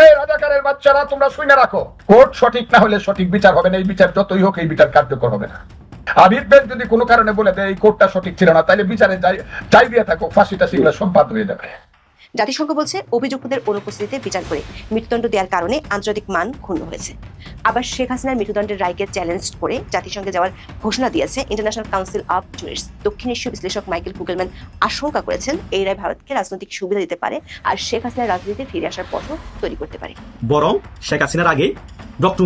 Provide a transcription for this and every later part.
এই রাজাকারের বাচ্চারা, তোমরা শুনে রাখো। কোর্ট সঠিক না হলে সঠিক বিচার হবে না, এই বিচার যতই হোক, এই বিচার কার্যকর হবে না। আবির বেগ যদি কোনো কারণে বলে দেয়, এই কোর্টটা সঠিক ছিল না, তাহলে বিচারে যাই যাই দিয়ে থাকো ফাঁসিটা সেগুলো সব বাদ হয়ে যাবে। জাতিসংঘ বলছে, অভিযুক্তদের অনুপস্থিতিতে বিচার করে মৃত্যুদণ্ড দেওয়ার কারণে আন্তর্জাতিক মান ক্ষুণ্ণ হয়েছে। আবার শেখ হাসিনার মৃত্যুদণ্ডের রায়কে চ্যালেঞ্জ করে জাতিসংঘে যাওয়ার ঘোষণা দিয়েছে ইন্টারন্যাশনাল কাউন্সিল অফ জুরিস্ট দক্ষিণ এশীয় বিশ্লেষক মাইকেল কুগেলম্যান আশঙ্কা করেছেন, এই রায় ভারতকে রাজনৈতিক সুবিধা দিতে পারে আর শেখ হাসিনার রাজনীতিতে ফিরে আসার পথও তৈরি করতে পারে। বরং শেখ হাসিনার আগে ডক্টর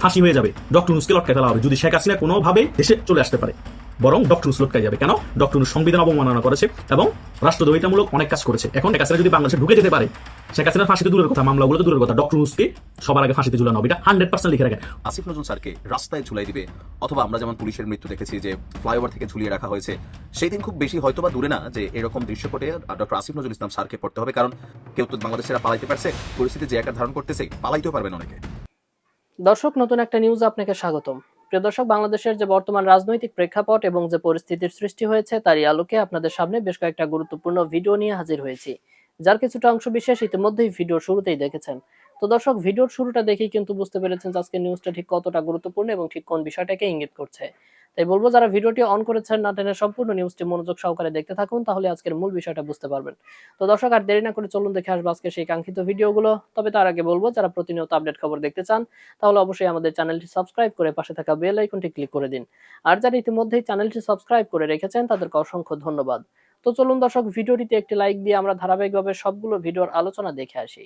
ফাঁসি হয়ে যাবে। ডক্টর নুজকে লটকে ফেলা হবে। যদি শেখ হাসিনা কোনোভাবে দেশে চলে আসতে পারে। বরং ডক্টর নুজ লটকাই যাবে কেন? ডক্টর নুজ সংবিধান অবমাননা করেছে এবং রাষ্ট্রদ্রোহিতামূলক অনেক কাজ করেছে। এখন শেখ হাসিনা যদি বাংলাদেশে ঢুকে যেতে পারে শেখ হাসিনার ফাঁসিতে দূরের কথা মামলাগুলো তো দূরের কথা ডক্টর নুজকে সবার আগে ফাঁসিতে ঝুলানো হবে। এটা হান্ড্রেড পার্সেন্ট লিখে রাখেন। আসিফ নজরুল স্যারকে রাস্তায় ঝুলাই দিবে অথবা আমরা যেমন পুলিশের মৃত্যু দেখেছি যে ফ্লাইওভার থেকে ঝুলিয়ে রাখা হয়েছে সেই দিন খুব বেশি হয়তোবা দূরে না যে এরকম দৃশ্যপটে ডক্টর আসিফ নজরুল ইসলাম স্যারকে পড়তে হবে কারণ কেউ তো বাংলাদেশেরা পালাইতে পারছে পরিস্থিতি যে আকার ধারণ করতেছে পালাইতেও পারবেন অনেকে। দর্শক নতুন একটা নিউজ আপনাকে স্বাগতম। প্রিয় দর্শক, বাংলাদেশের যে বর্তমান রাজনৈতিক প্রেক্ষাপট এবং যে পরিস্থিতির সৃষ্টি হয়েছে, তারই আলোকে আপনাদের সামনে বেশ কয়েকটা গুরুত্বপূর্ণ ভিডিও নিয়ে হাজির হয়েছি। যার কিছুটা অংশ বিশেষ ইতিমধ্যেই ভিডিও শুরুতেই দেখেছেন। তো দর্শক, ভিডিওর শুরুটা দেখেই কিন্তু বুঝতে পেরেছেন যে আজকে নিউজটা ঠিক কতটা গুরুত্বপূর্ণ এবং ঠিক কোন বিষয়টাকে ইঙ্গিত করছে। তাই বলব, যারা ভিডিওটি অন করেছেন, না টেনে সম্পূর্ণ নিউজটি মনোযোগ সহকারে দেখতে থাকুন, তাহলে আজকের মূল বিষয়টা বুঝতে পারবেন। তো দর্শক, আর দেরি না করে চলুন দেখে আসব আজকে সেই কাঙ্ক্ষিত ভিডিওগুলো। তবে তার আগে বলব, যারা প্রতিনিয়ত আপডেট খবর দেখতে চান, তাহলে অবশ্যই আমাদের চ্যানেলটি সাবস্ক্রাইব করে পাশে থাকা বেল আইকনটি ক্লিক করে দিন। আর যারা ইতিমধ্যেই চ্যানেলটি সাবস্ক্রাইব করে রেখেছেন, তাদেরকে অসংখ্য ধন্যবাদ। তো চলুন দর্শক, ভিডিওটিতে একটি লাইক দিয়ে আমরা ধারাবাহিকভাবে সবগুলো ভিডিওর আলোচনা দেখে আসি।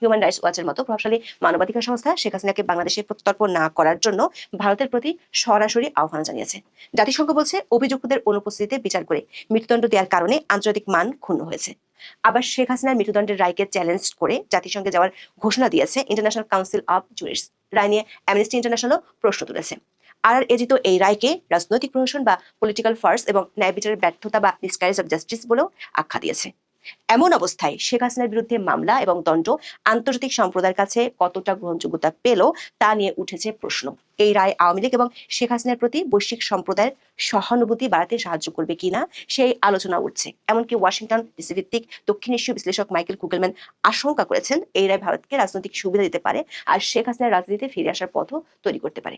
হিউম্যান রাইটস ওয়াচের মতো প্রভাবশালী মানবাধিকার সংস্থা শেখ হাসিনাকে বাংলাদেশে প্রত্যর্পণ না করার জন্য ভারতের প্রতি সরাসরি আহ্বান জানিয়েছে। জাতিসংঘ বলছে, অভিযুক্তদের অনুপস্থিতিতে বিচার করে মৃত্যুদণ্ড দেওয়ার কারণে আন্তর্জাতিক মান ক্ষুণ্ণ হয়েছে। আবার শেখ হাসিনার মৃত্যুদণ্ডের রায়কে চ্যালেঞ্জ করে জাতিসংঘে যাওয়ার ঘোষণা দিয়েছে ইন্টারন্যাশনাল কাউন্সিল অফ জুরিস্ট রায় নিয়ে অ্যামনেস্টি ইন্টারন্যাশনালও প্রশ্ন তুলেছে। আর এজিত এই রায়কে রাজনৈতিক প্রহসন বা পলিটিক্যাল ফার্স এবং ন্যায় বিচারের ব্যর্থতা বা মিসক্যারেজ অফ জাস্টিস বলেও আখ্যা দিয়েছে। এমন অবস্থায় শেখ হাসিনার বিরুদ্ধে মামলা এবং দণ্ড আন্তর্জাতিক সম্প্রদায়ের কাছে কতটা গ্রহণযোগ্যতা পেল তা নিয়ে উঠেছে প্রশ্ন। এই রায় আওয়ামী লীগ এবং শেখ হাসিনার প্রতি বৈশ্বিক সম্প্রদায়ের সহানুভূতি বাড়াতে সাহায্য করবে কিনা, সেই আলোচনা উঠছে। এমনকি ওয়াশিংটন ডিসি ভিত্তিক দক্ষিণ এশীয় বিশ্লেষক মাইকেল কুগেলম্যান আশঙ্কা করেছেন এই রায় ভারতকে রাজনৈতিক সুবিধা দিতে পারে আর শেখ হাসিনার রাজনীতিতে ফিরে আসার পথও তৈরি করতে পারে।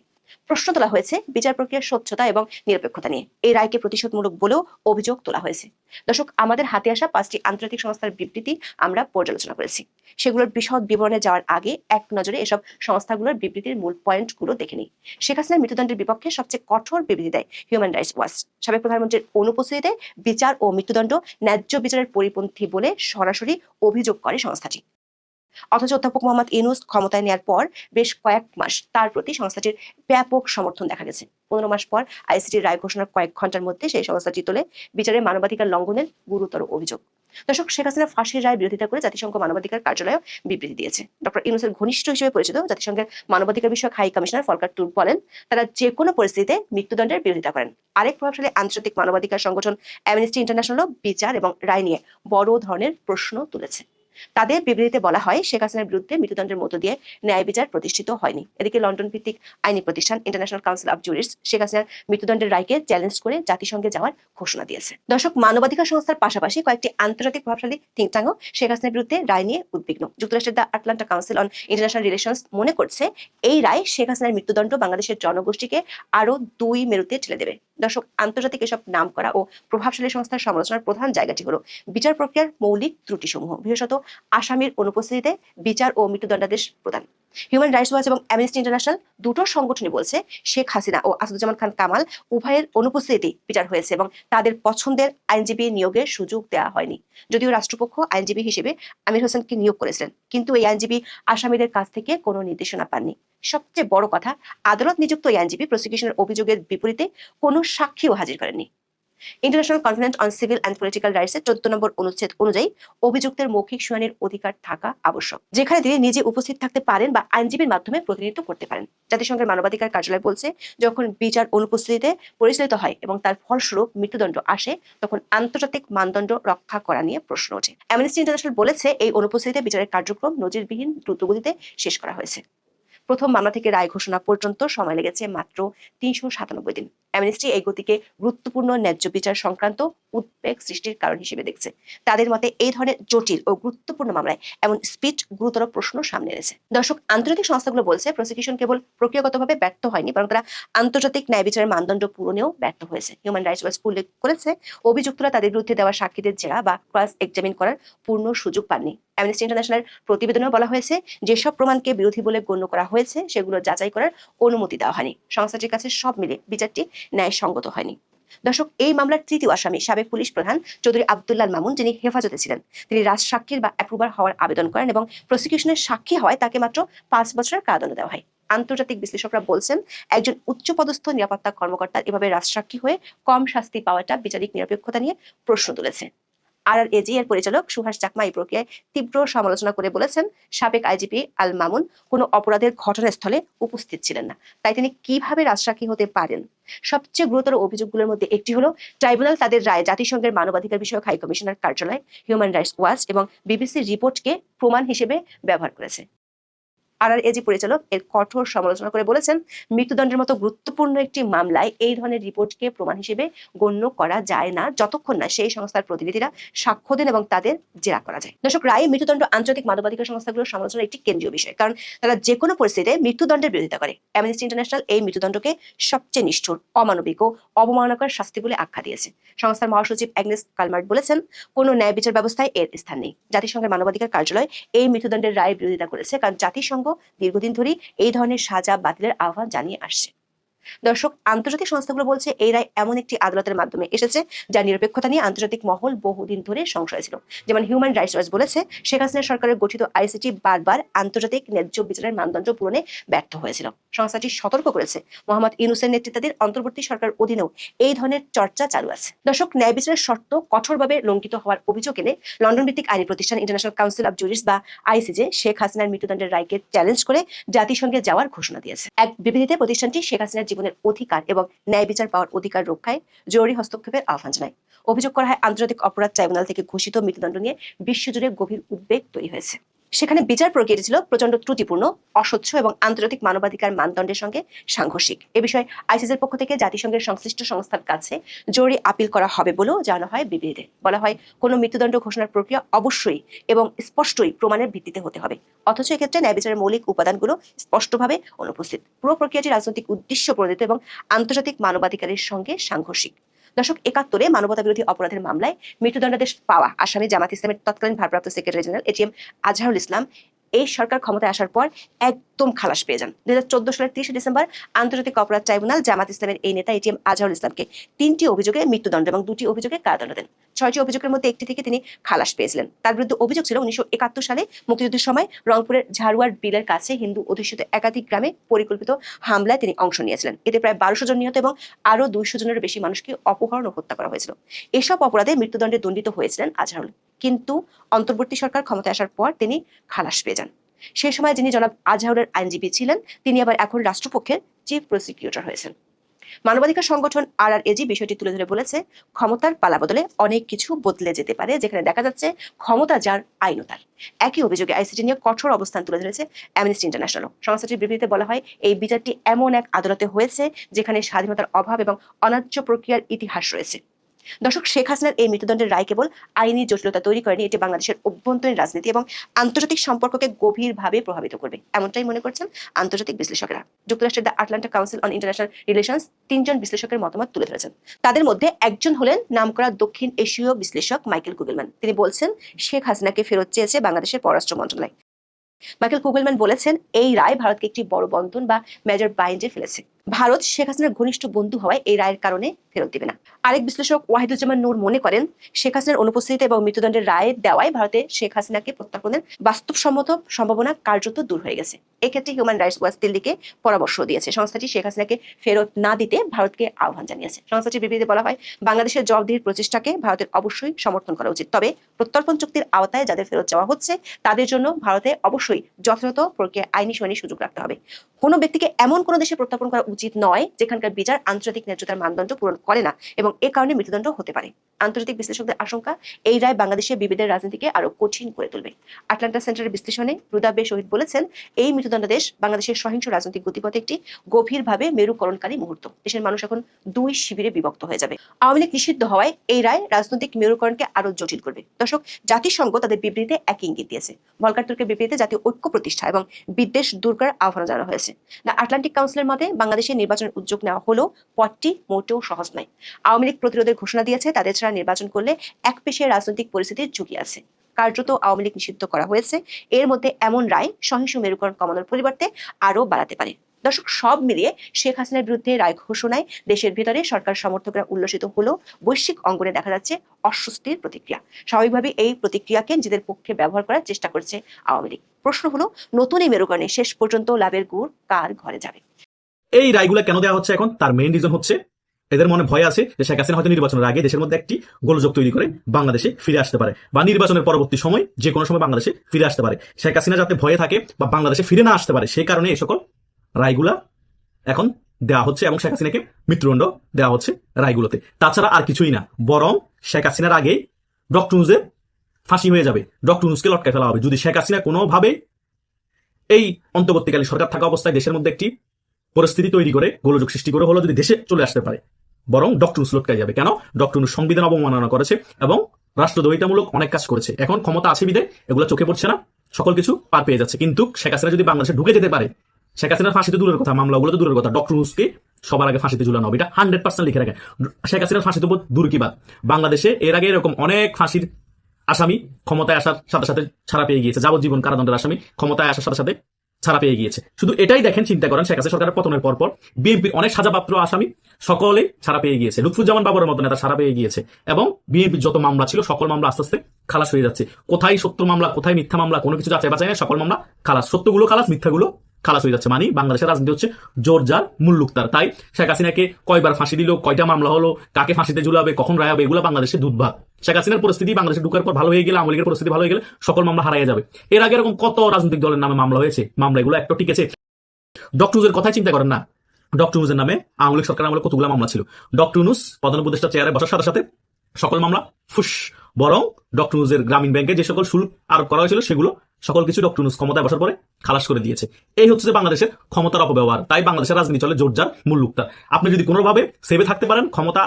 প্রশ্ন তোলা হয়েছে বিচার প্রক্রিয়ার স্বচ্ছতা এবং নিরপেক্ষতা নিয়ে। এই রায়কে প্রতিশোধমূলক বলেও অভিযোগ তোলা হয়েছে। দর্শক, আমাদের হাতে আসা পাঁচটি আন্তর্জাতিক সংস্থার বিবৃতি আমরা পর্যালোচনা করেছি। সেগুলোর বিশদ বিবরণে যাওয়ার আগে এক নজরে এসব সংস্থাগুলোর বিবৃতির মূল পয়েন্টগুলো দেখে নিই। শেখ হাসিনার মৃত্যুদণ্ডের বিপক্ষে সবচেয়ে কঠোর বিবৃতি দেয় হিউম্যান রাইটস ওয়াচ সাবেক প্রধানমন্ত্রীর অনুপস্থিতিতে বিচার ও মৃত্যুদণ্ড ন্যায্য বিচারের পরিপন্থী বলে সরাসরি অভিযোগ করে সংস্থাটি। অথচ অধ্যাপক মোহাম্মদ ইউনুস ক্ষমতায় নেওয়ার পর বেশ কয়েক মাস তার প্রতি সংস্থাটির ব্যাপক সমর্থন দেখা গেছে। পনেরো মাস পর আইসিটির রায় ঘোষণার কয়েক ঘণ্টার মধ্যে সেই সংস্থাটি তোলে। বিচারে মানবাধিকার লঙ্ঘনের গুরুতর অভিযোগ। দর্শক, শেখ হাসিনা ফাঁসির রায় বিরোধিতা করে জাতিসংঘ মানবাধিকার কার্যালয় বিবৃতি দিয়েছে। ডক্টর ইউনুসের ঘনিষ্ঠ হিসেবে পরিচিত জাতিসংঘের মানবাধিকার বিষয়ক হাই কমিশনার ফলকার তুর বলেন, তারা যে কোনো পরিস্থিতিতে মৃত্যুদণ্ডের বিরোধিতা করেন। আরেক প্রভাবশালী আন্তর্জাতিক মানবাধিকার সংগঠন অ্যামনেস্টি ইন্টারন্যাশনালও বিচার এবং রায় নিয়ে বড় ধরনের প্রশ্ন তুলেছে। তাদের বিবৃতিতে বলা হয়, শেখ হাসিনার বিরুদ্ধে মৃত্যুদণ্ডের মধ্য দিয়ে ন্যায় বিচার প্রতিষ্ঠিত হয়নি। এদিকে লন্ডন ভিত্তিক আইনি প্রতিষ্ঠান International Council of Jurist Sheikh হাসিনার মৃত্যুদণ্ডের রায়কে চ্যালেঞ্জ করে জাতিসংঘে যাওয়ার ঘোষণা দিয়েছে। দর্শক, মানবাধিকার সংস্থার পাশাপাশি কয়েকটি আন্তর্জাতিক প্রভাবশালী থিঙ্ক ট্যাঙ্কও শেখ হাসিনার বিরুদ্ধে রায় নিয়ে উদ্বিগ্ন। যুক্তরাষ্ট্রের the Atlanta Council on International Relations মনে করছে, এই রায় শেখ হাসিনার মৃত্যুদণ্ড বাংলাদেশের জনগোষ্ঠীকে আরও দুই মেরুতে ঠেলে দেবে। দর্শক, আন্তর্জাতিক এসব নাম করা ও প্রভাবশালী সংস্থার সমালোচনার প্রধান জায়গাটি হলো বিচার প্রক্রিয়ার মৌলিক ত্রুটি সমূহ বিশেষত আসামির অনুপস্থিতিতে বিচার ও মৃত্যুদণ্ডাদেশ প্রদান। হিউম্যান রাইটস ওয়াচ এবং অ্যামনেস্টি ইন্টারন্যাশনাল দুটো সংগঠনই বলছে শেখ হাসিনা ও আসাদুজ্জামান খান কামাল উভয়ের অনুপস্থিতি বিচার হয়েছে এবং তাদের পছন্দের আইনজীবী নিয়োগের সুযোগ দেওয়া হয়নি। যদিও রাষ্ট্রপক্ষ আইনজীবী হিসেবে আমির হোসেনকে নিয়োগ করেছিলেন, কিন্তু এই আইনজীবী আসামিদের কাছ থেকে কোনো নির্দেশনা পাননি। সবচেয়ে বড় কথা, আদালত নিযুক্ত এই আইনজীবী প্রসিকিউশনের অভিযোগের বিপরীতে কোনো সাক্ষীও হাজির করেননি। International Covenant on Civil and Political রাইটসের চোদ্দ নম্বর অনুচ্ছেদ অনুযায়ী অভিযুক্তের মৌখিক শুনানির অধিকার থাকা আবশ্যক, যেখানে তিনি নিজে উপস্থিত থাকতে পারেন বা আইনজীবীর মাধ্যমে প্রতিনিধিত্ব করতে পারেন। জাতিসংঘের মানবাধিকার কার্যালয় বলছে, যখন বিচার অনুপস্থিতিতে পরিচালিত হয় এবং তার ফলস্বরূপ মৃত্যুদণ্ড আসে, তখন আন্তর্জাতিক মানদণ্ড রক্ষা করা নিয়ে প্রশ্ন ওঠে। অ্যামনেস্টি ইন্টারন্যাশনাল বলেছে, এই অনুপস্থিতিতে বিচারের কার্যক্রম নজিরবিহীন দ্রুতগতিতে শেষ করা হয়েছে। প্রথম মামলা থেকে রায় ঘোষণা পর্যন্ত সময় লেগেছে মাত্র তিনশো সাতানব্বই দিন। অ্যামনেস্টি এই গতিকে গুরুত্বপূর্ণ ন্যায্য বিচার সংক্রান্ত উদ্বেগ সৃষ্টির কারণ হিসেবে দেখছে। তাদের মতে এই ধরনের জটিল ও গুরুত্বপূর্ণ মামলায় এমন স্পিড গুরুতর প্রশ্ন সামনে এনেছে। দর্শক, আন্তর্জাতিক সংস্থাগুলো বলছে, প্রসিকিউশন কেবল প্রক্রিয়াগতভাবে ব্যর্থ হয়নি, বরং তারা আন্তর্জাতিক ন্যায় বিচারের মানদণ্ড পূরণেও ব্যর্থ হয়েছে। হিউম্যান রাইটস ওয়াচ উল্লেখ করেছে, অভিযুক্তরা তাদের বিরুদ্ধে দেওয়া সাক্ষীদের জেরা বা ক্রস এক্সামিন করার পূর্ণ সুযোগ পাননি। অ্যামনেস্টি ইন্টারন্যাশনাল প্রতিবেদনেও বলা হয়েছে, যেসব প্রমাণকে বিরোধী বলে গণ্য করা হয়েছে, সেগুলো যাচাই করার অনুমতি দেওয়া হয়নি। সংস্থাটির কাছে সব মিলে বিচারটি ন্যায়সঙ্গত হয়নি। দর্শক, এই মামলার তৃতীয় আসামি সাবেক পুলিশ প্রধান চৌধুরী আবদুল্লাল মামুন, যিনি হেফাজতে ছিলেন। তিনি রাজ সাক্ষীর বা অ্যাপ্রুভার হওয়ার আবেদন করেন এবং প্রসিকিউশনের সাক্ষী হয় তাকে মাত্র পাঁচ বছরের কারাদণ্ড দেওয়া হয়। আন্তর্জাতিক বিশ্লেষকরা বলছেন, একজন উচ্চপদস্থ নিরাপত্তা কর্মকর্তা এভাবে রাজসাক্ষী হয়ে কম শাস্তি পাওয়াটা বিচারিক নিরপেক্ষতা নিয়ে প্রশ্ন তুলেছে। আর আর এজি এর পরিচালক সুহাস চাকমা এই প্রক্রিয়ায় তীব্র সমালোচনা করে বলেছেন, সাবেক আইজিপি আল মামুন কোনো অপরাধের ঘটনাস্থলে উপস্থিত ছিলেন না। তাই তিনি কীভাবে রাজসাক্ষী হতে পারেন? সবচেয়ে গুরুতর অভিযোগগুলোর মধ্যে একটি হলো, ট্রাইব্যুনাল তাদের রায় জাতিসংঘের মানবাধিকার বিষয়ক হাই কমিশনার কার্যালয়, হিউম্যান রাইটস ওয়াচ এবং বিবিসির রিপোর্টকে প্রমাণ হিসেবে ব্যবহার করেছে। আর আর এজি পরিচালক এর কঠোর সমালোচনা করে বলেছেন, মৃত্যুদণ্ডের মতো গুরুত্বপূর্ণ একটি মামলায় এই ধরনের রিপোর্টকে প্রমাণ হিসেবে গণ্য করা যায় না, যতক্ষণ না সেই সংস্থার প্রতিনিধিরা সাক্ষ্য দেন এবং তাদের জেরা করা যায়। দর্শক, রায় মৃত্যুদণ্ড আন্তর্জাতিক মানবাধিকার সংস্থাগুলোর সমালোচনার একটি কেন্দ্রীয় বিষয়, কারণ তারা যে কোনো পরিস্থিতিতে মৃত্যুদণ্ডের বিরোধিতা করে। অ্যামনেস্টি ইন্টারন্যাশনাল এই মৃত্যুদণ্ডকে সবচেয়ে নিষ্ঠুর, অমানবিক ও অবমাননাকর শাস্তি বলে আখ্যা দিয়েছে। সংস্থার মহাসচিব অ্যাগনেস কালমার্ট বলেছেন, কোনো ন্যায় বিচার ব্যবস্থায় এর স্থান নেই। জাতিসংঘের মানবাধিকার কার্যালয় এই মৃত্যুদণ্ডের রায়ের বিরোধিতা করেছে, কারণ জাতিসংঘ দীর্ঘদিন ধরেই এই ধরনের সাজা বাতিলের আহ্বান জানিয়ে আসছে। দর্শক, আন্তর্জাতিক সংস্থাগুলো বলছে এই রায় এমন একটি আদালতের মাধ্যমে এসেছে যা নিরপেক্ষতা নিয়ে আন্তর্জাতিক মহল বহুদিন ধরে সংশয় ছিল। যেমন হিউম্যান রাইটস ওয়াচ বলেছে, শেখ হাসিনা সরকারের গঠিত আইসিটি বারবার আন্তর্জাতিক ন্যায্য বিচারের মানদণ্ড পূরণে ব্যর্থ হয়েছিল। সংস্থাটি সতর্ক করেছে, মোহাম্মদ ইউনুসের নেতৃত্বাধীন অন্তর্বর্তী সরকার অধীনেও এই ধরনের চর্চা চালু আছে। দর্শক, ন্যায় বিচারের শর্ত কঠোরভাবে লঙ্ঘিত হওয়ার অভিযোগ এনে লন্ডন ভিত্তিক আইনি প্রতিষ্ঠান ইন্টারন্যাশনাল কাউন্সিল অব জুরিস বা আইসিজে শেখ হাসিনার মৃত্যুদণ্ডের রায়কে চ্যালেঞ্জ করে জাতিসংঘে যাওয়ার ঘোষণা দিয়েছে। এক বিবৃতিতে প্রতিষ্ঠানটি শেখ হাসিনার জীবনের অধিকার এবং ন্যায় বিচার পাওয়ার অধিকার রক্ষায় জরুরি হস্তক্ষেপের আহ্বান জানায়। অভিযোগ করা হয়, আন্তর্জাতিক অপরাধ ট্রাইব্যুনাল থেকে ঘোষিত মৃত্যুদণ্ড নিয়ে বিশ্বজুড়ে গভীর উদ্বেগ তৈরি হয়েছে। সেখানে বিচার প্রক্রিয়াটি ছিল প্রচণ্ড ত্রুটিপূর্ণ, অস্বচ্ছ এবং আন্তর্জাতিক মানবাধিকার মানদণ্ডের সঙ্গে সাংঘর্ষিক। এ বিষয়ে আইসিসের পক্ষ থেকে জাতিসংঘের সংশ্লিষ্ট সংস্থার কাছে জরুরি আপিল করা হবে বলেও জানানো হয় বিবৃতিতে বলা হয়, কোনো মৃত্যুদণ্ড ঘোষণার প্রক্রিয়া অবশ্যই এবং স্পষ্টই প্রমাণের ভিত্তিতে হতে হবে। অথচ এক্ষেত্রে ন্যায় বিচারের মৌলিক উপাদানগুলো স্পষ্টভাবে অনুপস্থিত। পুরো প্রক্রিয়াটি রাজনৈতিক উদ্দেশ্য প্রণীত এবং আন্তর্জাতিক মানবাধিকারের সঙ্গে সাংঘর্ষিক। দশক একাত্তরে মানবতা বিরোধী অপরাধের মামলায় মৃত্যুদণ্ডাদেশ পাওয়া আসামি জামাত ইসলামের তৎকালীন ভারপ্রাপ্ত secretary general ATM Azharul Islam এই সরকার ক্ষমতায় আসার পর একদম খালাস পেয়ে যান। দুই হাজার সালের তিরিশে ডিসেম্বর আন্তর্জাতিক অপরাধ ট্রাইব্যুনাল জামাত ইসলামের এই নেতা এটিএম আজহারুল ইসলামকে তিনটি অভিযোগে মৃত্যুদণ্ড এবং দুটি অভিযোগে কারাদণ্ড দেন। ছয়টি অভিযোগের মধ্যে একটি থেকে তিনি খালাস পেয়েছিলেন। তার বিরুদ্ধে অভিযোগ ছিল উনিশশো একাত্তর সালে মুক্তিযুদ্ধের সময় রংপুরের ঝাড়ুয়ার বিলের কাছে হিন্দু অধিষ্ঠিত একাধিক গ্রামে পরিকল্পিত হামলায় তিনি অংশ নিয়েছিলেন। এতে প্রায় বারোশো জন নিহত এবং আরও দুইশো জনের বেশি মানুষকে অপহরণ ও হত্যা করা হয়েছিল। এসব অপরাধে মৃত্যুদণ্ডে দণ্ডিত হয়েছিলেন আজহারুল। কিন্তু অন্তর্বর্তী সরকার ক্ষমতায় আসার পর তিনি খালাস পেয়ে যান। সেই সময় যিনি জনাব আজহারের আইনজীবী ছিলেন, তিনি আবার এখন রাষ্ট্রপক্ষের চিফ প্রসিকিউটর হয়েছেন। মানবাধিকার সংগঠন আর আর এজি বিষয়টি তুলে ধরে বলেছে, ক্ষমতার পালা বদলে অনেক কিছু বদলে যেতে পারে, যেখানে দেখা যাচ্ছে ক্ষমতা যার আইনও তার। একই অভিযোগে আইসিটি নিয়ে কঠোর অবস্থান তুলে ধরেছে অ্যামনেস্টি ইন্টারন্যাশনাল সংস্থাটির বিবৃতিতে বলা হয়, এই বিচারটি এমন এক আদালতে হয়েছে, যেখানে স্বাধীনতার অভাব এবং অনার্য প্রক্রিয়ার ইতিহাস রয়েছে। দর্শক, শেখ হাসিনার এই মৃত্যুদণ্ডের রায় কেবল আইনি জটিলতা তৈরি করেনি, এটি বাংলাদেশের অভ্যন্তরীণ রাজনীতি এবং আন্তর্জাতিক সম্পর্ককে গভীরভাবে প্রভাবিত করবে। এমনটাই মনে করছেন আন্তর্জাতিক বিশ্লেষকেরা। যুক্তরাষ্ট্রের the Atlanta Council on International Relations তিনজন বিশ্লেষকের মতামত তুলে ধরেছেন। তাদের মধ্যে একজন হলেন নামকরা দক্ষিণ এশীয় বিশ্লেষক মাইকেল কুগেলম্যান। তিনি বলছেন, শেখ হাসিনাকে ফেরত চেয়েছে বাংলাদেশের পররাষ্ট্র মন্ত্রণালয়। মাইকেল কুগেলম্যান বলেছেন, এই রায় ভারতকে একটি বড় বন্ধন বা মেজর বাইন্ডে ফেলেছে। ভারত শেখ হাসিনার ঘনিষ্ঠ বন্ধু হওয়ায় এই রায়ের কারণে ফেরত দিবে না। আরেক বিশ্লেষক ওয়াহিদুজ্জামান নূর মনে করেন, শেখ হাসিনার অনুপস্থিতিতে এবং মৃত্যুদণ্ডের রায় দেওয়ায় ভারতে শেখ হাসিনাকে প্রত্যার্পণের বাস্তবসম্মত সম্ভাবনা কার্যত দূর হয়ে গেছে। এক্ষেত্রে হিউম্যান রাইটস ওয়াচ দিল্লিকে পরামর্শ দিয়েছে। সংস্থাটি শেখ হাসিনাকে ফেরত না দিতে ভারতকে আহ্বান জানিয়েছে। সংস্থাটির বিবৃতিতে বলা হয়, বাংলাদেশের জবাবদিহির প্রচেষ্টাকে ভারতের অবশ্যই সমর্থন করা উচিত। তবে প্রত্যর্পণ চুক্তির আওতায় যাদের ফেরত যাওয়া হচ্ছে, তাদের জন্য ভারতে অবশ্যই যথাযথ প্রক্রিয়া আইনি শুনানির সুযোগ রাখতে হবে। কোনো ব্যক্তিকে এমন কোনো দেশে প্রত্যাপন করা উচিত নয় যেখানকার বিচার আন্তর্জাতিক ন্যায্যতার মানদণ্ড পূরণ করে না এবং এ কারণে মৃত্যুদণ্ড হতে পারে। আন্তর্জাতিক বিশ্লেষকদের আশঙ্কা, এই রায় বাংলাদেশে বিবিধের রাজনীতিকে আরও কঠিন করে তুলবে। আটলান্টা সেন্টারের বিশ্লেষণে রুদাবে শহীদ বলেছেন, এই মৃত্যুদণ্ডাদেশ বাংলাদেশের সহিংস রাজনৈতিক গতিপথে একটি গভীরভাবে মেরুকরণকারী মুহূর্ত। দেশের মানুষ এখন দুই শিবিরে বিভক্ত হয়ে যাবে। আওয়ামী লীগ নিষিদ্ধ হওয়ায় এই রায় রাজনৈতিক মেরুকরণকে আরও জটিল করবে। দর্শক, জাতিসংঘ তাদের বিবৃতিতে একই ইঙ্গিত দিয়েছে। ভলকার তুর্কের বিবৃতিতে জাতীয় ঐক্য প্রতিষ্ঠা এবং বিদ্বেষ দূর করার আহ্বান জানানো হয়েছে। দ্য আটলান্টিক কাউন্সিলের মতে বাংলাদেশের নির্বাচনের উদ্যোগ নেওয়া হলেও পথটি মোটেও সহজ নয়। আওয়ামী লীগ প্রতিরোধের ঘোষণা দিয়েছে, তাদের ছাড়া নির্বাচন করলে এক পেশে রাজনৈতিক পরিস্থিতির ঝুঁকি আছে। কার্যত আওয়ামী লীগ নিষিদ্ধ করা হয়েছে। এর মধ্যে এমন রায় সহিংস মেরুকরণ কমানোর পরিবর্তে আরও বাড়াতে পারে। দর্শক, সব মিলিয়ে শেখ হাসিনার বিরুদ্ধে রায় ঘোষণায় দেশের ভেতরে সরকার সমর্থকরা উল্লসিত হলেও বৈশ্বিক অঙ্গনে দেখা যাচ্ছে অস্বস্তির প্রতিক্রিয়া। স্বাভাবিকভাবে এই প্রতিক্রিয়াকে নিজেদের পক্ষে ব্যবহার করার চেষ্টা করছে আওয়ামী লীগ। প্রশ্ন হলো নতুন এই মেরুকরণে শেষ পর্যন্ত লাভের গুড় কার ঘরে যাবে? এই রায়গুলো কেন দেওয়া হচ্ছে এখন? তার মেইন রিজন হচ্ছে, এদের মনে ভয় আছে যে শেখ হাসিনা হয়তো নির্বাচনের আগে দেশের মধ্যে একটি গোলযোগ তৈরি করে বাংলাদেশে ফিরে আসতে পারে বা নির্বাচনের পরবর্তী সময় যে কোনো সময় বাংলাদেশে ফিরে আসতে পারে। শেখ হাসিনা যাতে ভয়ে থাকে বা বাংলাদেশে ফিরে না আসতে পারে, সেই কারণে এই সকল রায়গুলা এখন দেওয়া হচ্ছে এবং শেখ হাসিনাকে মৃত্যুদণ্ড দেওয়া হচ্ছে রায়গুলোতে। তাছাড়া আর কিছুই না, বরং শেখ হাসিনার আগে ডক্টর ফাঁসি হয়ে যাবে। ডক্টর নুজকে লটকায় ফেলা হবে। যদি শেখ হাসিনা কোনোভাবে এই অন্তর্বর্তীকালীন সরকার থাকা অবস্থায় দেশের মধ্যে একটি পরিস্থিতি তৈরি করে, গোলযোগ সৃষ্টি করে হলো যদি দেশে চলে আসতে পারে, বরং ডক্টর লটকাই যাবে। কেন? ডক্টর নুস সংবিধান অবমাননা করেছে এবং রাষ্ট্রদ্রোহিতামূলক অনেক কাজ করেছে। এখন ক্ষমতা আছে বিদে এগুলো চোখে পড়ছে না, সকল কিছু পার পেয়ে যাচ্ছে। কিন্তু শেখ হাসিনা যদি বাংলাদেশে ঢুকে যেতে পারে, শেখ হাসিনার ফাঁসিতে দূরের কথা, মামলাগুলো তো দূরের কথা, ডক্টর নুসকে সবার আগে ফাঁসিতে ঝুলানো হবে। এটা হান্ড্রেড পার্সেন্ট লিখে রাখেন। শেখ হাসিনার ফাঁসিতে দূর কি বাদ বাংলাদেশে এর আগে এরকম অনেক ফাঁসির আসামি ক্ষমতায় আসার সাথে সাথে ছাড়া পেয়ে গিয়েছে। যাবজ্জীবন কারাদণ্ডের আসামি ক্ষমতায় আসার সাথে সাথে ছাড়া পেয়ে গিয়েছে। শুধু এটাই দেখেন, চিন্তা করেন, শেখ হাসিনা সরকারের পতনের পর পর বিএনপির অনেক সাজাপাত্র আসামি সকলে ছাড়া পেয়ে গিয়েছে। লুৎফুজ্জামান বাবরের মতো নেতা ছাড়া পেয়ে গিয়েছে এবং বিএনপির যত মামলা ছিল, সকল মামলা আস্তে আস্তে খালাস হয়ে যাচ্ছে। কোথায় সত্য মামলা, কোথায় মিথ্যা মামলা, কোনো কিছু যাচাই বাছাই সকল মামলা খালাস। সত্যগুলো খালাস, মিথ্যাগুলো খালাস হয়ে যাচ্ছে মানে। বাংলাদেশের রাজনীতি হচ্ছে জোর যার মুল্লুকতার। তাই শেখ হাসিনাকে কয়বার ফাঁসি দিল, কয়টা মামলা হলো, কাকে ফাঁসিতে ঝুলাবে, কখন রায় হবে, এগুলো বাংলাদেশে দুধভাত শেখ হাসিনার পরিস্থিতি বাংলাদেশে ঢুকার পর ভালো হয়ে গেলে, আওয়ামী পরিস্থিতি ভালো হয়ে গেলে সকল মামলা হারাইয়া যাবে। এর আগে এরকম কত রাজনৈতিক দলের নামে মামলা হয়েছে মামলা এগুলো একটা টিকেছে। ডক্টর উজের কথাই চিন্তা করেন না। ডক্টর উজের নামে আওয়ামী লীগ সরকার আমলে কতগুলো মামলা ছিল? ডক্টর উনুস প্রধান উপদেষ্টা চেয়ারে বসার সাথে সাথে সকল মামলা ফুস। বরং ডক্টর উজের গ্রামীণ ব্যাংকে যে সকল শুল্ক আরোপ করা হয়েছিল, সেগুলো সকল কিছু ডক্টর ক্ষমতায় বসার পরে খালাস করে দিয়েছে। এই হচ্ছে যে বাংলাদেশের ক্ষমতার অপব্যবহার। তাই বাংলাদেশের রাজনীতি চলে জোরজার মুল্লুকতার আপনি যদি কোনোভাবে সেভে থাকতে পারেন, ক্ষমতা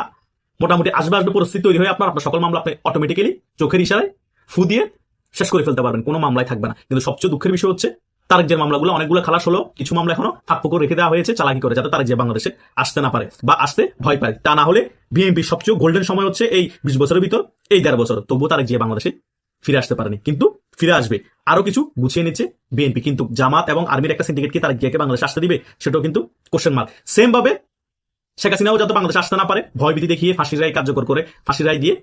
মোটামুটি আসবে আসবে পরিস্থিতি তৈরি হয়ে আপনার আপনার সকল মামলা আপনি অটোমেটিক্যালি চোখের ইশারায় ফু দিয়ে শেষ করে ফেলতে পারবেন। কোনো মামলায় থাকবে না। কিন্তু সবচেয়ে দুঃখের বিষয় হচ্ছে, তারেক যে মামলাগুলো, অনেকগুলো খালাস হলো, কিছু মামলা এখনও ফাঁকফোকর রেখে দেওয়া হয়েছে চালাকি করে, যাতে তারেক যে বাংলাদেশে আসতে না পারে বা আসতে ভয় পায়। তা না হলে বিএনপি সবচেয়ে গোল্ডেন সময় হচ্ছে এই বিশ বছরের ভিতর, এই দেড় বছর। তবুও তারেক যে বাংলাদেশে ফিরে আসতে পারেনি। কিন্তু ফিরে আসবে। আরও কিছু গুছিয়ে নিচ্ছে বিএনপি। কিন্তু জামাত এবং আর্মির একটা সিন্ডিকেটকে তারেক জিয়াকে বাংলাদেশে আসতে দিবে? সেটাও কিন্তু কোশ্চেন মার্ক সেম ভাবে শেখ হাসিনাও যাতে বাংলাদেশে আসতে না পারে, ভয়ভীতি দেখিয়ে ফাঁসির রায় কার্যকর করে, ফাঁসির রায় দিয়ে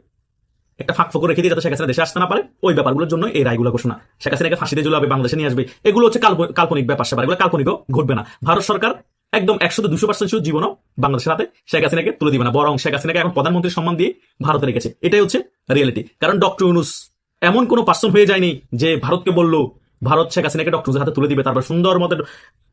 একটা ফাঁক ফোকর রেখে দিয়ে যাতে শেখ হাসিনা দেশে আসতে না পারে, ওই ব্যাপারগুলোর জন্য এই রায়গুলো ঘোষণা। শেখ হাসিনাকে ফাঁসিতে ঝুলাবে বাংলাদেশে নিয়ে আসবে, এগুলো হচ্ছে কাল্পনিক ব্যাপার স্যাপার এগুলো কাল্পনিকও ঘটবে না। ভারত সরকার একদম একশো দুশো পার্সেন্ট শুধু জীবনও বাংলাদেশের হাতে শেখ হাসিনাকে তুলে দিবে না। বরং শেখ হাসিনাকে এখন প্রধানমন্ত্রীর সম্মান দিয়ে ভারতে রেখেছে। এটাই হচ্ছে রিয়েলিটি কারণ ডক্টর ইউনুস এমন কোনো পার্সন হয়ে যায়নি যে ভারতকে বলল, ভারত শেখ হাসিনাকে ডক্টর হাতে তুলে দিবে, তারপর সুন্দর মতো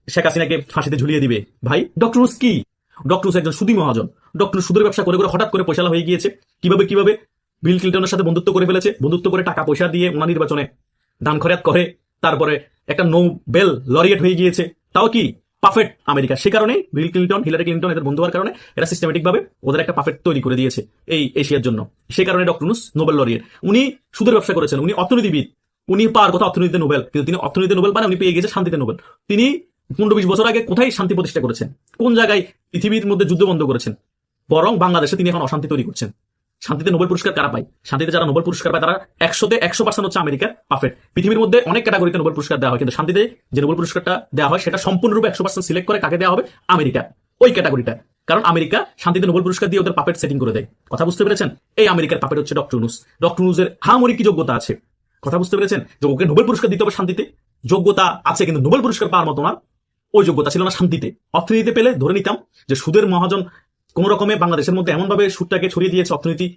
শেখ হাসিনাকে ফাঁসিতে ঝুলিয়ে দিবে। ভাই ডক্টর কি? ডক্টর একজন সুদী মহাজন। ডক্টর সুদের ব্যবসা করে করে হঠাৎ করে পয়সালা হয়ে গিয়েছে। কীভাবে কীভাবে? বিল ক্লিন্টনের সাথে বন্ধুত্ব করে ফেলেছে। বন্ধুত্ব করে টাকা পয়সা দিয়ে ওনার নির্বাচনে দান খরচ করে। তারপরে একটা নোবেল লরিয়েট হয়ে গিয়েছে। তাও কি? পাফেট আমেরিকা। সে কারণে বিল ক্লিন্টন, হিলারি ক্লিন্টন, এদের বন্ধু হওয়ার কারণে এরা সিস্টেমেটিক ভাবে ওদের একটা পাফেট তৈরি করে দিয়েছে এই এশিয়ার জন্য। সে কারণে ডক্টর নুস নোবেল লরিয়েট উনি সুদের ব্যবসা করেছেন, উনি অর্থনীতিবিদ। উনি পাওয়ার কথা অর্থনীতিতে নোবেল, কিন্তু তিনি অর্থনীতিতে নোবেল পান উনি পেয়ে গেছে শান্তিতে নোবেল। তিনি পনেরো বিশ বছর আগে কোথায় শান্তি প্রতিষ্ঠা করেছেন? কোন জায়গায় পৃথিবীর মধ্যে যুদ্ধ বন্ধ করেছেন? বরং বাংলাদেশে তিনি এখন অশান্তি তৈরি করছেন। শান্তিতে নোবেল পুরস্কার কারা পায়? শান্তিতে যারা নোবেল পুরস্কার পায়, তারা একশোতে একশো পার্সেন্ট হচ্ছে আমেরিকার পারফেক্ট পৃথিবীর মধ্যে অনেক ক্যাটাগরিতে নোবেল পুরস্কার দেওয়া হয়, কিন্তু শান্তিতে যে নোবেল পুরস্কারটা দেওয়া হয়, সেটা সম্পূর্ণরূপে একশো পার্সেন্ট সিলেক্ট করে কাকে দেওয়া হবে? আমেরিকা। ওই ক্যাটাগরিটা কারণ আমেরিকা শান্তিতে নোবেল পুরস্কার দিয়ে ওদের পাপেট সেটিং করে দেয়। কথা বুঝতে পেরেছেন? এই আমেরিকার পাপেট হচ্ছে ডক্টর নুস ডক্টর নুসের হামরি কি যোগ্যতা আছে? কথা বুঝতে পেরেছেন? যে ওকে নোবেল পুরস্কার দিতে হবে শান্তিতে, যোগ্যতা আছে কিন্তু নোবেল পুরস্কার পাওয়ার মতো না। ওই যোগ্যতা ছিল না শান্তিতে। অর্থনীতিতে পেলে ধরে নিতাম যে সুদের মহাজন কোন রকমে বাংলাদেশের মধ্যে এমন ভাবে সুদটাকে ছড়িয়ে দিয়েছে অর্থনীতি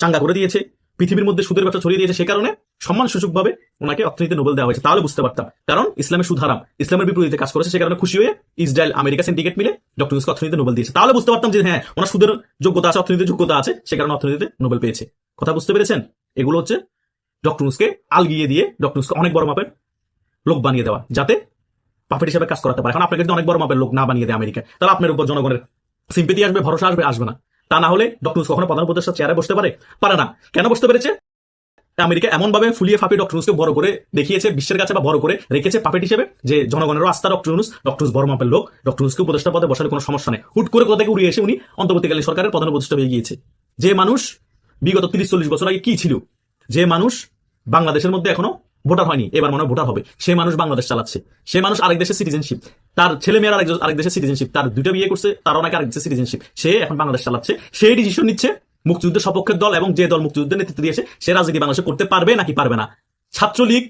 চাঙ্গা করে দিয়েছে, পৃথিবীর মধ্যে সুদের ব্যবসা ছড়িয়ে দিয়েছে, সে কারণে সম্মানসূচক ভাবে ওনাকে অর্থনীতি নোবেল দেওয়া হয়েছে। তাহলে বুঝতে পারতাম। কারণ ইসলামের সুদ হারাম। ইসলামের বিপরীতে কাজ করেছে, সে কারণে খুশি হয়ে ইসরায়েল, আমেরিকা সিন্ডিকেট মিলে ডক্টর ইউনুসকে অর্থনীতি নোবেল দিয়েছে। তাহলে বুঝতে পারতাম যে হ্যাঁ ওনার সুদের যোগ্যতা আছে, অর্থনীতির যোগ্যতা আছে, সে কারণে অর্থনীতিতে নোবেল পেয়েছে। কথা বুঝতে পেরেছেন? এগুলো হচ্ছে ডক্টর ইউনুসকে আলগিয়ে দিয়ে ডক্টর ইউনুসকে অনেক বড় মাপের লোক বানিয়ে দেওয়া, যাতে পাপেট হিসেবে কাজ করাতে পারে। এখন আপনাকে যদি অনেক বড় মাপের লোক না বানিয়ে দেয় আমেরিকা তাহলে আপনার উপর জনগণের সিম্পেতি আসবে, ভরসা আসবে আসবে না। তা না হলে ডক্টর কখনো প্রধান উপদেষ্টা চেয়ারে বসতে পারে? পারে না। কেন বসতে পেরেছে? আমেরিকা এমন ভাবে ফুলিয়ে ফাঁপিয়ে ডক্টর ইউনুসকে বড় করে দেখিয়েছে, বিশ্বের কাছে বা বড় করে রেখেছে পাপেট হিসেবে, যে জনগণেরও আস্থা ডক্টর ইউনুস ডক্টর ইউনুস বড় মাপের লোক। ডক্টর ইউনুসকে উপদেষ্টা পদে বসার কোনো সমস্যা নেই। হুট করে কোথা থেকে উড়িয়ে এসে উনি অন্তর্বর্তীকালীন সরকারের প্রধান উপদেষ্টা হয়ে গিয়েছে। যে মানুষ বিগত তিরিশ চল্লিশ বছর আগে কি ছিল? যে মানুষ বাংলাদেশের মধ্যে এখনও ভোটার হয়নি, এবার মনে হয় ভোটার হবে। সে মানুষ বাংলাদেশ চালাচ্ছে। সে মানুষ আরেক দেশের সিটিজেনশিপ তার ছেলে মেয়ের আরেক আরেক দেশের সিটিজেনশিপ তার দুটো বিয়ে করছে, তারও নাকি আরেক দেশের সিটিজেনশিপ সে এখন বাংলাদেশ চালাচ্ছে। সেই ডিসিশন নিচ্ছে, মুক্তিযুদ্ধের সপক্ষের দল এবং যে দল মুক্তিযুদ্ধের নেতৃত্ব দিয়েছে, সে রাজনীতি বাংলাদেশে করতে পারবে নাকি পারবে না? ছাত্রলীগ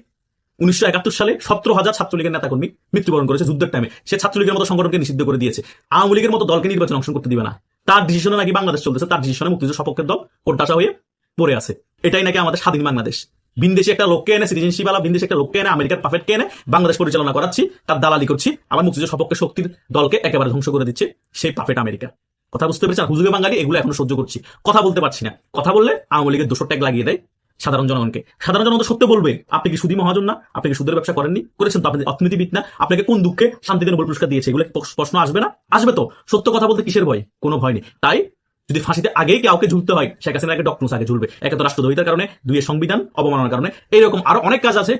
উনিশশো একাত্তর সালে সতেরো হাজার ছাত্রলীগের নেতাকর্মী মৃত্যুবরণ করেছে যুদ্ধের টাইমে সে ছাত্রলীগের মতো সংগঠনকে নিষিদ্ধ করে দিয়েছে। আওয়ামী লীগের মতো দলকে নির্বাচন অংশ করতে দিবে না। তার ডিসিশনে নাকি বাংলাদেশ চলতেছে, তার ডিসিশনে মুক্তিযুদ্ধ সপক্ষের দল কোটাশা হয়ে পড়ে আছে। এটাই নাকি আমাদের স্বাধীন বাংলাদেশ। বিন্দেশে একটা লোককে এনে সিটিজেনশিপ আলা বিন্দেশে একটা লোককে এনে, আমেরিকার পাফেটকে এনে বাংলাদেশ পরিচালনা করাচ্ছি, তার দালালি করছি আবার মুক্তিযুদ্ধ সপক্ষে শক্তির দলকে একেবারে ধ্বংস করে দিচ্ছে সেই পাফেট আমেরিকা। কথা বুঝতে পেরেছেন? হুজুগে বাঙালি এগুলো এখন সহ্য করছি। কথা বলতে পারছি না। কথা বললে আওয়ামী লীগের দোষর ট্যাগ লাগিয়ে দেয় সাধারণ জনগণকে। সাধারণ জনগণ সত্য বলবে, আপনি কি সুদী মহাজন না? আপনি কি সুদের ব্যবসা করেননি? করেছেন তো আপনি অর্থনীতিবিদ না? আপনাকে কোন দুঃখে শান্তিতে নোবেল পুরস্কার দিয়েছে? এগুলো প্রশ্ন আসবে না? আসবে তো। সত্য কথা বলতে কিসের ভয়? কোনো ভয় নেই। তাই যদি ফাঁসিতে আগেই কাউকে ঝুলতে হয়, শেখ হাসিনা আগে ডক্টর আগে ঝুলবে। একে তো রাষ্ট্রদ্রোহিতার কারণে দুই সংবিধান অবমাননার কারণে। এইরকম আরও অনেক কাজ আছে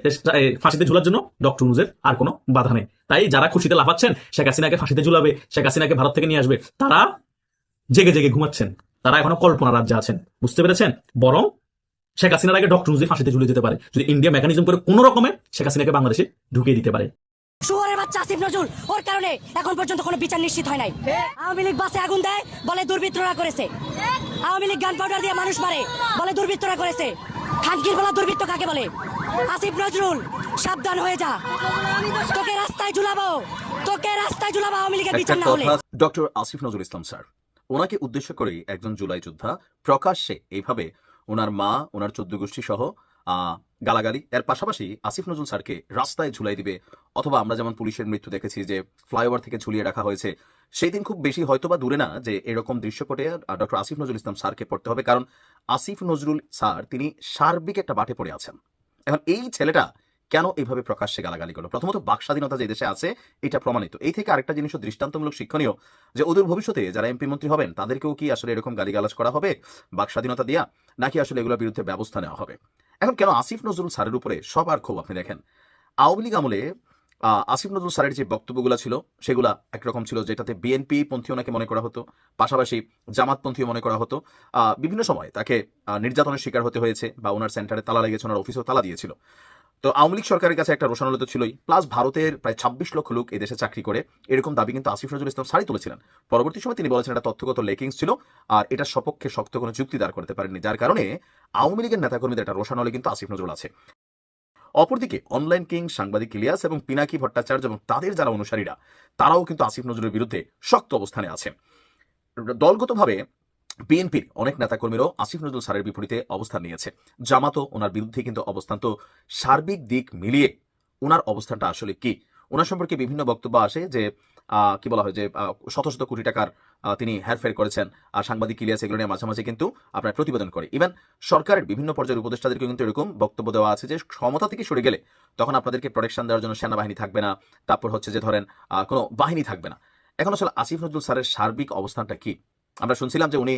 ফাঁসিতে ঝুলার জন্য। ডক্টর নুজের আর কোনো বাধা নেই। তাই যারা খুশিতে লাফাচ্ছেন, শেখ হাসিনাকে ফাঁসিতে ঝুলাবে, শেখ হাসিনাকে ভারত থেকে নিয়ে আসবে, তারা জেগে জেগে ঘুমাচ্ছেন। তারা এখনও কল্পনা রাজ্যে আছেন। বুঝতে পেরেছেন? বরং শেখ হাসিনার আগে ডক্টর নুজি ফাঁসিতে ঝুলে যেতে পারে। যদি ইন্ডিয়া মেকানিজম করে কোনো রকমে শেখ হাসিনাকে বাংলাদেশে ঢুকিয়ে দিতে পারে। শুয়ারের বাচ্চা আসিফ নজরুল। ওর কারণে এখন পর্যন্ত কোনো বিচার নিশ্চিত হয় নাই। আওয়ামী লীগ বাসে আগুন দেয় বলে দুর্বৃত্তরা করেছে। আওয়ামী লীগ গান পাউডার দিয়ে মানুষ মারে বলে দুর্বৃত্তরা করেছে। খানকির বলা দুর্বৃত্ত কাকে বলে? আসিফ নজরুল সাবধান হয়ে যা। তোকে রাস্তায় ঝুলাবো। তোকে রাস্তায় ঝুলাবো আওয়ামী লীগের বিচার না হলে। ডক্টর আসিফ নজরুল ইসলাম স্যার ওনাকে উদ্দেশ্য করে একজন জুলাই যোদ্ধা প্রকাশ্যে এইভাবে ওনার মা ওনার চোদ্দ গোষ্ঠী সহ গালাগালি। এর পাশাপাশি আসিফ নজরুল স্যারকে রাস্তায় ঝুলাই দিবে, অথবা আমরা যেমন পুলিশের মৃত্যু দেখেছি যে ফ্লাইওভার থেকে ঝুলিয়ে রাখা হয়েছে, সেই দিন খুব বেশি হয়তো বা দূরে না যে এরকম দৃশ্যপটে ডক্টর আসিফ নজরুল ইসলাম স্যারকে পড়তে হবে। কারণ আসিফ নজরুল স্যার, তিনি সার্বিক একটা বাটে পড়ে আছেন। এখন এই ছেলেটা কেন এইভাবে প্রকাশ্যে গালাগালি করল? প্রথমত বাক স্বাধীনতা যে দেশে আছে, এটা প্রমাণিত। এই থেকে আরেকটা জিনিসও দৃষ্টান্তমূলক শিক্ষণীয় যে ওদের ভবিষ্যতে যারা এমপি মন্ত্রী হবেন, তাদেরকেও কি আসলে এরকম গালিগালাজ করা হবে বাক স্বাধীনতা দিয়া, নাকি আসলে এগুলোর বিরুদ্ধে ব্যবস্থা নেওয়া হবে? এখন কেন আসিফ নজরুল স্যারের উপরে সবার ক্ষোভ আপনি দেখেন? আওয়ামী লীগ আমলে আসিফ নজরুল স্যারের যে বক্তব্যগুলো ছিল, সেগুলা একরকম ছিল যেটাতে বিএনপি পন্থী ওনাকে মনে করা হতো, পাশাপাশি জামাত জামাতপন্থী মনে করা হতো। বিভিন্ন সময় তাকে নির্যাতনের শিকার হতে হয়েছে বা ওনার সেন্টারে তালা লেগেছে, ওনার অফিসেও তালা দিয়েছিল। তো আওয়ামী লীগ সরকারের কাছে একটা রোশানল ছিলই। প্লাস ভারতের প্রায় ছাব্বিশ লক্ষ লোক এদেশে চাকরি করে। এরকম দাবি কিন্তু আসিফ নজরুল ইসলাম সারি তুলেছিলেন। পরবর্তী সময় তিনি বলেছেন, এটা তথ্যগত লেকিংস ছিল আর এটা সপক্ষে শক্ত কোনো যুক্তি দাঁড় করতে পারেননি। যার কারণে আওয়ামী লীগের নেতাকর্মীদের একটা রোশানলে কিন্তু আসিফ নজরুল আছে। অপরদিকে অনলাইন কিং সাংবাদিক ইলিয়াস এবং পিনাকি ভট্টাচার্য এবং তাদের যারা অনুসারীরা, তারাও কিন্তু আসিফ নজরুলের বিরুদ্ধে শক্ত অবস্থানে আছে। দলগতভাবে বিএনপির অনেক নেতাকর্মীরাও আসিফ নজরুল স্যারের বিপরীতে অবস্থান নিয়েছে। জামাতও ওনার বিরুদ্ধে কিন্তু অবস্থান। তো সার্বিক দিক মিলিয়ে ওনার অবস্থানটা আসলে কি? ওনার সম্পর্কে বিভিন্ন বক্তব্য আসে যে কি বলা হয় যে শত শত কোটি টাকার তিনি হেরফের করেছেন। আর সাংবাদিক ইলিয়াস এগুলো নিয়ে মাঝে কিন্তু আপনার প্রতিবেদন করে। ইভেন সরকারের বিভিন্ন পর্যায়ের উপদেষ্টাদেরকে কিন্তু এরকম বক্তব্য দেওয়া আছে যে, ক্ষমতা থেকে সরে গেলে তখন আপনাদেরকে প্রোটেকশন দেওয়ার জন্য সেনাবাহিনী থাকবে না। তারপর হচ্ছে যে ধরেন কোনো বাহিনী থাকবে না। এখন আসলে আসিফ নজরুল স্যারের সার্বিক অবস্থানটা কি? আমরা শুনছিলাম যে উনি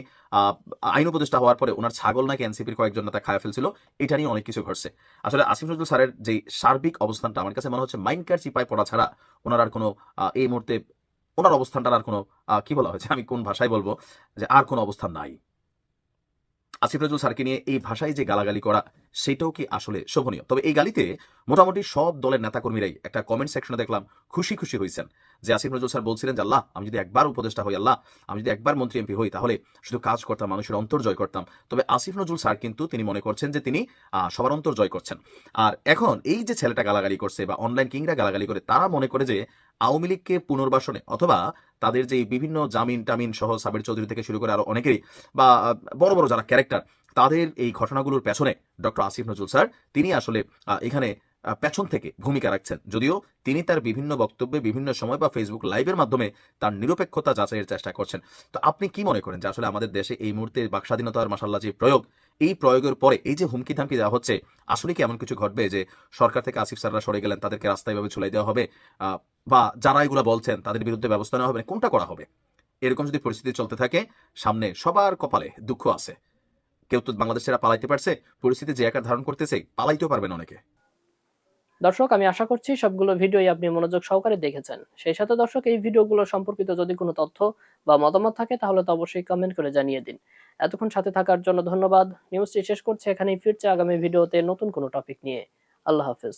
আইন উপদেষ্টা হওয়ার পরে ওনার ছাগল নাকি এনসিপির কয়েকজন নেতা খায়া ফেলছিল, এটা নিয়ে অনেক কিছু ঘটছে। আসলে আসিফ নজরুল স্যারের যে সার্বিক অবস্থানটা আমার কাছে মনে হচ্ছে মাইন্ড কার চিপায় পড়া ছাড়া ওনার আর কোনো এই মুহূর্তে ওনার অবস্থানটার আর কোনো কি বলা হয়েছে, আমি কোন ভাষায় বলব, যে আর কোনো অবস্থান নাই। আসিফ নজরুল স্যারকে নিয়ে এই ভাষায় যে গালাগালি করা সেটাও কি আসলে শোভনীয়? তবে এই গালিতে মোটামুটি সব দলের নেতাকর্মীরাই একটা কমেন্ট সেকশনে দেখলাম খুশি খুশি হয়েছেন যে আসিফ নজরুল স্যার বলছিলেন যে, আল্লাহ, আমি যদি একবার উপদেষ্টা হই, আল্লাহ, আমি যদি একবার মন্ত্রী এমপি হই, তাহলে শুধু কাজ করতাম, মানুষের অন্তর জয় করতাম। তবে আসিফ নজরুল স্যার কিন্তু তিনি মনে করছেন যে, তিনি সবার অন্তর জয় করছেন। আর এখন এই যে ছেলেটা গালাগালি করছে বা অনলাইন কিংরা গালাগালি করে, তারা মনে করে যে, আওয়ামী লীগকে পুনর্বাসনে অথবা তাদের যে বিভিন্ন জামিন টামিন সহ সাবির চৌধুরী থেকে শুরু করে আরও অনেকেরই বা বড় বড় যারা ক্যারেক্টার তাদের এই ঘটনাগুলোর পেছনে ডক্টর আসিফ নজরুল স্যার, তিনি আসলে এখানে পেছন থেকে ভূমিকা রাখছেন। যদিও তিনি তার বিভিন্ন বক্তব্যে বিভিন্ন সময় বা ফেসবুক লাইভের মাধ্যমে তার নিরপেক্ষতা যাচাইয়ের চেষ্টা করছেন। তো আপনি কি মনে করেন যে আসলে আমাদের দেশে এই মুহূর্তে বাকস্বাধীনতার মাসাল্লাহ যে প্রয়োগ, এই প্রয়োগের পরে এই যে হুমকি ধামকি দেওয়া হচ্ছে, আসলে কি এমন কিছু ঘটবে যে সরকার থেকে আসিফ স্যাররা সরে গেলেন, তাদেরকে রাস্তায় ভাবে ছুলাই দেওয়া হবে? বা যারা এগুলো বলছেন, তাদের বিরুদ্ধে ব্যবস্থা নেওয়া হবে? কোনটা করা হবে? এরকম যদি পরিস্থিতি চলতে থাকে, সামনে সবার কপালে দুঃখ আছে। কেউ তো বাংলাদেশেরা পালাইতে পারছে, পরিস্থিতি যে আকার ধারণ করতেছে, পালাইতেও পারবেন অনেকে। দর্শক, আমি আশা করছি সবগুলো ভিডিওই আপনি মনোযোগ সহকারে দেখেছেন। সেই সাথে দর্শক, এই ভিডিওগুলো সম্পর্কিত যদি কোনো তথ্য বা মতামত থাকে, তাহলে তো অবশ্যই কমেন্ট করে জানিয়ে দিন। এতক্ষণ সাথে থাকার জন্য ধন্যবাদ। নিউজটি শেষ করছে, এখানেই ফিরছে আগামী ভিডিওতে নতুন কোনো টপিক নিয়ে। আল্লাহ হাফেজ।